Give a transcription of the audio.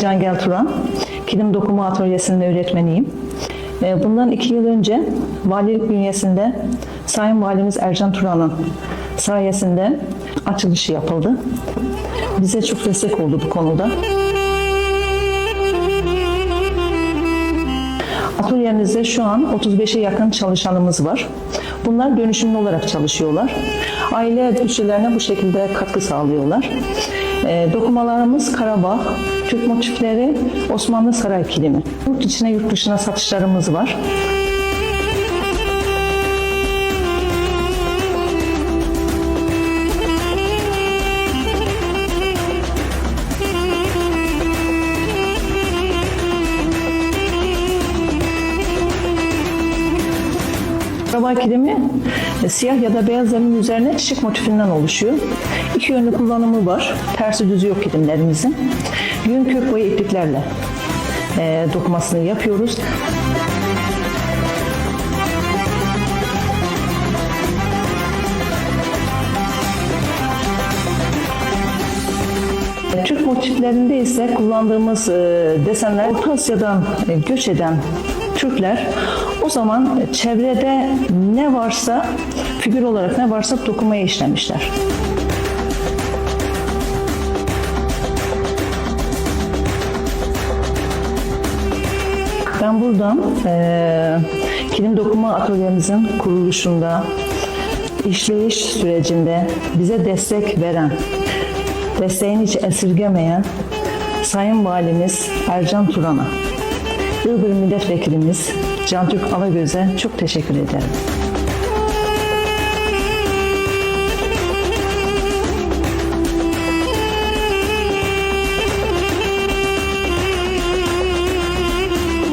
Cangel Turan, kilim dokuma atölyesinde öğretmeniyim. Ee, Bundan iki yıl önce valilik bünyesinde Sayın Valimiz Ercan Turan'ın sayesinde açılışı yapıldı. Bize çok destek oldu bu konuda. Atölyemizde şu an 35'e yakın çalışanımız var. Bunlar dönüşümlü olarak çalışıyorlar. Aile bütçelerine bu şekilde katkı sağlıyorlar. Ee, dokumalarımız Karabağ, Türk motifleri, Osmanlı Saray kilimi. Yurt içine yurt dışına satışlarımız var. Karabağ kilimi e, siyah ya da beyaz zemin üzerine çiçek motifinden oluşuyor. İki yönlü kullanımı var. Tersi düzü yok kilimlerimizin. Yün kök boyu ipliklerle e, dokumasını yapıyoruz. Türk motiflerinde ise kullandığımız e, desenler Orta Asya'dan e, göç eden Türkler o zaman çevrede ne varsa figür olarak ne varsa dokumaya işlemişler. Ben buradan e, kilim dokuma atölyemizin kuruluşunda, işleyiş sürecinde bize destek veren, desteğini hiç esirgemeyen Sayın Valimiz Ercan Turan'a, Iğdır Milletvekilimiz Can Türk Alagöz'e çok teşekkür ederim.